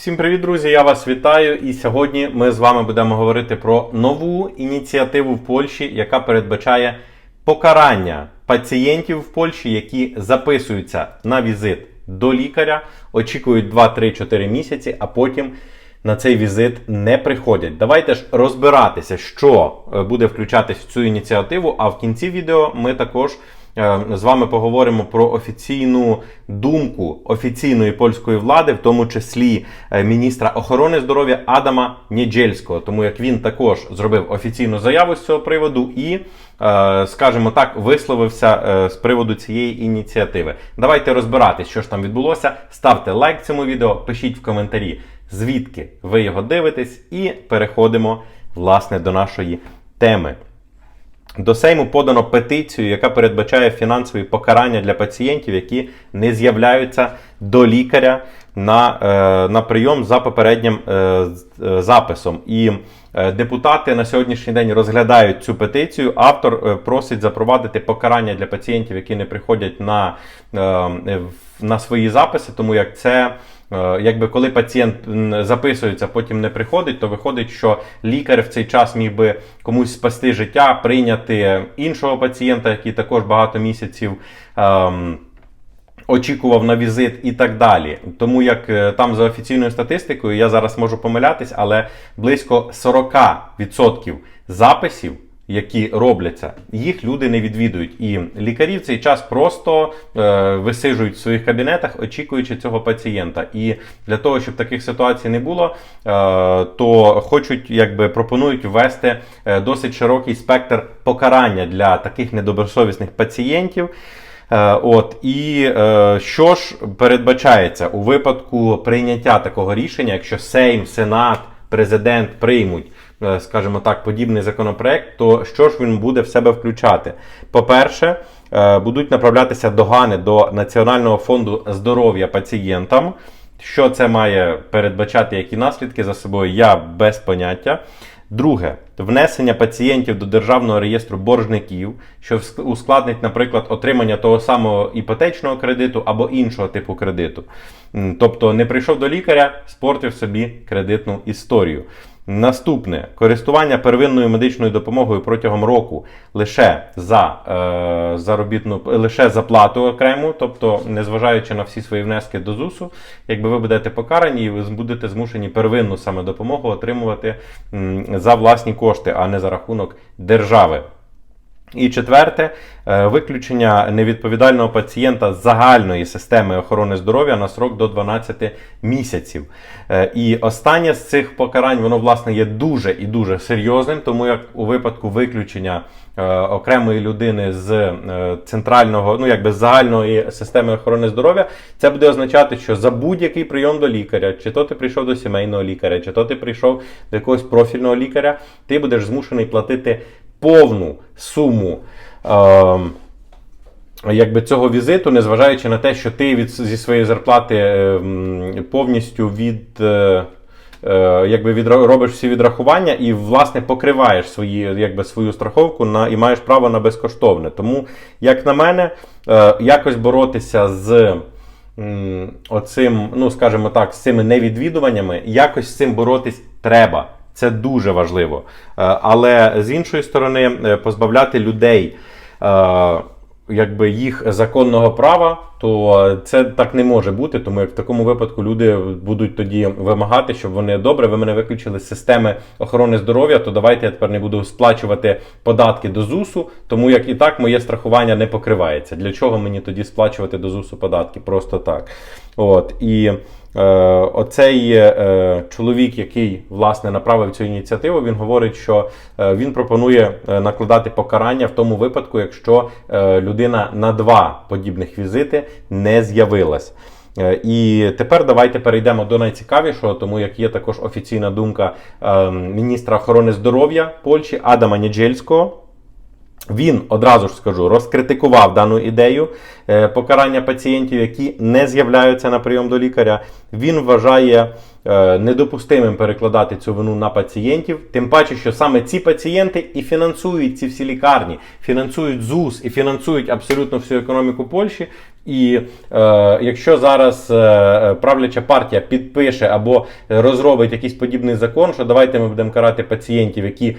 Всім привіт, друзі! Я вас вітаю. І сьогодні ми з вами будемо говорити про нову ініціативу в Польщі, яка передбачає покарання пацієнтів в Польщі, які записуються на візит до лікаря, очікують 2-3-4 місяці, а потім на цей візит не приходять. Давайте ж розбиратися, що е, буде включатись в цю ініціативу. А в кінці відео ми також. Е, З вами поговоримо про офіційну думку офіційної польської влади, в тому числі е, міністра охорони здоров'я Адама Нєджельського, тому як він також зробив офіційну заяву з цього приводу і, е, скажімо так, висловився з приводу цієї ініціативи. Давайте розбиратись, що ж там відбулося. Ставте лайк цьому відео, пишіть в коментарі, звідки ви його дивитесь, і переходимо власне до нашої теми. До Сейму подано петицію, яка передбачає фінансові покарання для пацієнтів, які не з'являються до лікаря на, е, на прийом за попереднім е, е, записом. І депутати на сьогоднішній день розглядають цю петицію. Автор просить запровадити покарання для пацієнтів, які не приходять на, на свої записи, тому як це. Е, Якби коли пацієнт записується, потім не приходить, то виходить, що лікар в цей час міг би комусь спасти життя, прийняти іншого пацієнта, який також багато місяців. ем, Очікував на візит і так далі. Тому як е, там за офіційною статистикою, я зараз можу помилятись, але близько 40% записів, які робляться, їх люди не відвідують. І лікарі в цей час просто е, висижують в своїх кабінетах, очікуючи цього пацієнта. І для того, щоб таких ситуацій не було, е, то хочуть, якби пропонують ввести е, досить широкий спектр покарання для таких недобросовісних пацієнтів. Е, От і е, що ж передбачається у випадку прийняття такого рішення, якщо Сейм, Сенат, президент приймуть, скажімо так, подібний законопроект, то що ж він буде в себе включати? По-перше, е, будуть направлятися догани до Національного фонду здоров'я пацієнтам. Що це має передбачати, які наслідки за собою, я без поняття. Друге, внесення пацієнтів до державного реєстру боржників, що ускладнить, наприклад, отримання того самого іпотечного кредиту або іншого типу кредиту. Тобто не прийшов до лікаря, спортив собі кредитну історію. Наступне користування первинною медичною допомогою протягом року лише за е, заробітну лише за плату окрему, тобто незважаючи на всі свої внески до ЗУСу, якби ви будете покарані, і ви будете змушені первинну саме допомогу отримувати за власні кошти, а не за рахунок держави. І четверте, е, виключення невідповідального пацієнта з загальної системи охорони здоров'я на срок до 12 місяців. Е, І останнє з цих покарань, воно власне є дуже і дуже серйозним, тому як у випадку виключення е, окремої людини з центрального, ну якби з загальної системи охорони здоров'я, це буде означати, що за будь-який прийом до лікаря, чи то ти прийшов до сімейного лікаря, чи то ти прийшов до якогось профільного лікаря, ти будеш змушений платити повну суму. ем, Якби цього візиту, незважаючи на те, що ти від зі своєї зарплати е, повністю від, е, е, якби відра- робиш всі відрахування і власне покриваєш свої, якби, свою страховку на, і маєш право на безкоштовне. Тому, як на мене, е, якось боротися з оцим, ну скажімо так, з цими невідвідуваннями, якось з цим боротись треба. Це дуже важливо. Е, Але з іншої сторони, е, позбавляти людей. е, Якби їх законного права, то це так не може бути, тому як в такому випадку люди будуть тоді вимагати, щоб вони добре, ви мене виключили з системи охорони здоров'я, то давайте я тепер не буду сплачувати податки до ЗУСу, тому як і так моє страхування не покривається. Для чого мені тоді сплачувати до ЗУСу податки? Просто так. От і оцей е, чоловік, який власне направив цю ініціативу, він говорить, що е, він пропонує е, накладати покарання в тому випадку, якщо е, людина на два подібних візити не з'явилась. Е, І тепер давайте перейдемо до найцікавішого, тому як є також офіційна думка е, міністра охорони здоров'я Польщі Адама Ніджельського. Він одразу ж скажу, розкритикував дану ідею е, покарання пацієнтів, які не з'являються на прийом до лікаря. Він вважає е, недопустимим перекладати цю вину на пацієнтів. Тим паче, що саме ці пацієнти і фінансують ці всі лікарні, фінансують ЗУС і фінансують абсолютно всю економіку Польщі. І е, якщо зараз е, правляча партія підпише або розробить якийсь подібний закон, що давайте ми будемо карати пацієнтів, які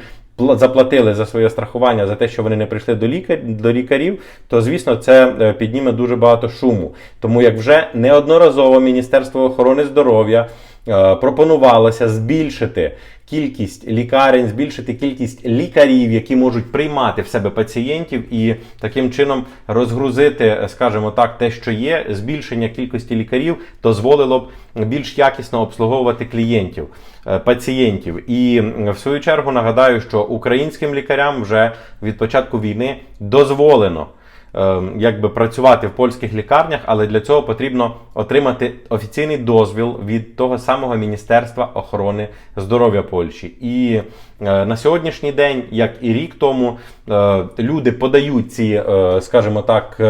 заплатили за своє страхування за те, що вони не прийшли до лікар, до лікарів, то звісно це е, підніме дуже багато шуму. Тому як вже неодноразово Міністерство охорони здоров'я пропонувалося збільшити кількість лікарень, збільшити кількість лікарів, які можуть приймати в себе пацієнтів, і таким чином розгрузити, е, скажімо так, те, що є, збільшення кількості лікарів дозволило б більш якісно обслуговувати клієнтів, е, пацієнтів. І в свою чергу нагадаю, що українським лікарям вже від початку війни дозволено е, якби працювати в польських лікарнях, але для цього потрібно отримати офіційний дозвіл від того самого Міністерства охорони здоров'я Польщі. І е, на сьогоднішній день, як і рік тому, е, люди подають ці, е, скажімо так.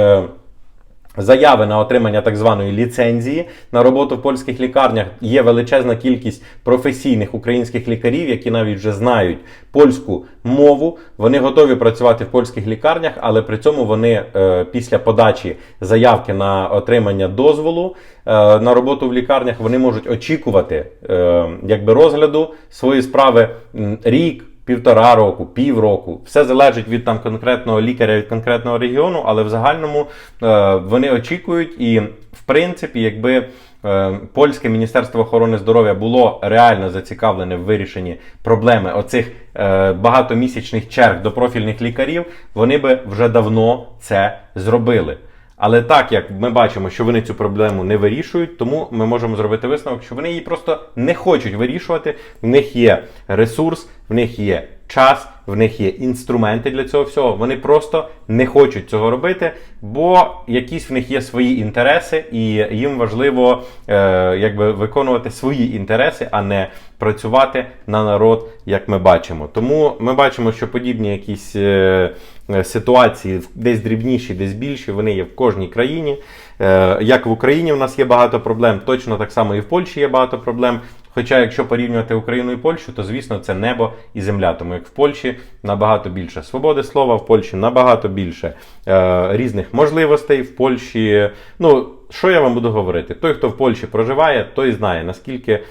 Заяви на отримання так званої ліцензії на роботу в польських лікарнях є величезна кількість професійних українських лікарів, які навіть вже знають польську мову. Вони готові працювати в польських лікарнях, але при цьому вони е, після подачі заявки на отримання дозволу е, на роботу в лікарнях вони можуть очікувати е, якби розгляду своєї справи рік півтора року, півроку. Все залежить від там конкретного лікаря, від конкретного регіону, але в загальному е, вони очікують, і в принципі, якби. е, Польське міністерство охорони здоров'я було реально зацікавлене в вирішенні проблеми оцих е, багатомісячних черг до профільних лікарів. Вони би вже давно це зробили. Але так як ми бачимо, що вони цю проблему не вирішують, тому ми можемо зробити висновок, що вони її просто не хочуть вирішувати. В них є ресурс, в них є час, в них є інструменти для цього всього. Вони просто не хочуть цього робити, бо якісь в них є свої інтереси, і їм важливо е, якби виконувати свої інтереси, а не працювати на народ, як ми бачимо. Тому ми бачимо, що подібні якісь е, е, ситуації, десь дрібніші, десь більші, вони є в кожній країні. Е, Як в Україні в нас є багато проблем, точно так само і в Польщі є багато проблем. Хоча, якщо порівнювати Україну і Польщу, то звісно це небо і земля. Тому як в Польщі набагато більше свободи слова, в Польщі набагато більше е, різних можливостей. В Польщі, ну що я вам буду говорити? Той, хто в Польщі проживає, той знає наскільки е,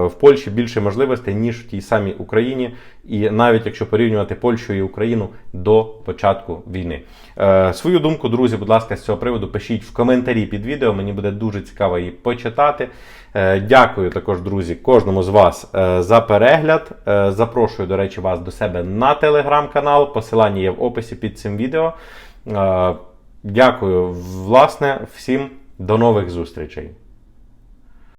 в Польщі більше можливостей ніж в тій самій Україні, і навіть якщо порівнювати Польщу і Україну до початку війни. Е, свою думку, друзі, будь ласка, з цього приводу пишіть в коментарі під відео. Мені буде дуже цікаво її почитати. Е, Дякую також, друзі, кожному з вас е, за перегляд. Е, Запрошую, до речі, вас до себе на телеграм-канал. Посилання є в описі під цим відео. Е, Дякую, власне, всім до нових зустрічей.